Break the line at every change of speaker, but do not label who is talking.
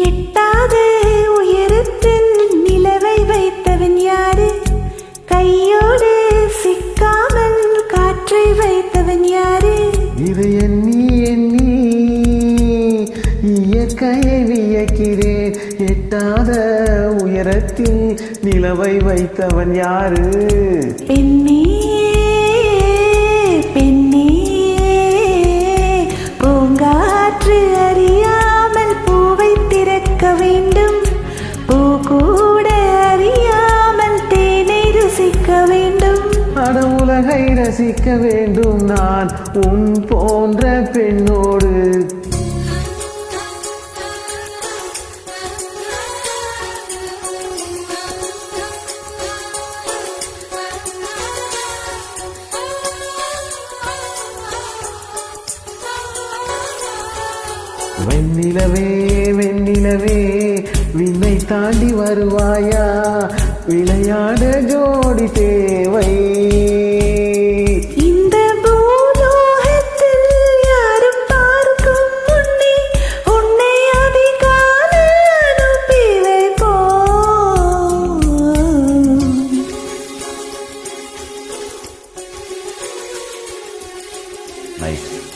எட்டாத உயரத்தில் நிலவை வைத்தவன் யாரு? கையோடு சிக்காமல் காற்றை வைத்தவன் யாரு?
இவை எண்ணி எண்ணி இயக்கையை வியக்கிறேன். எட்டாத உயரத்தில் நிலவை வைத்தவன் யாரு?
பெண்ணே பெண்ணே பூங்காற்று அறிய
அட உலகை ரசிக்க வேண்டும் நான் உன் போன்ற பெண்ணோடு. வெண்ணிலவே வெண்ணிலவே விண்ணை தாண்டி வருவாயா? விளையாட ஜோடி தேவை.
Nice.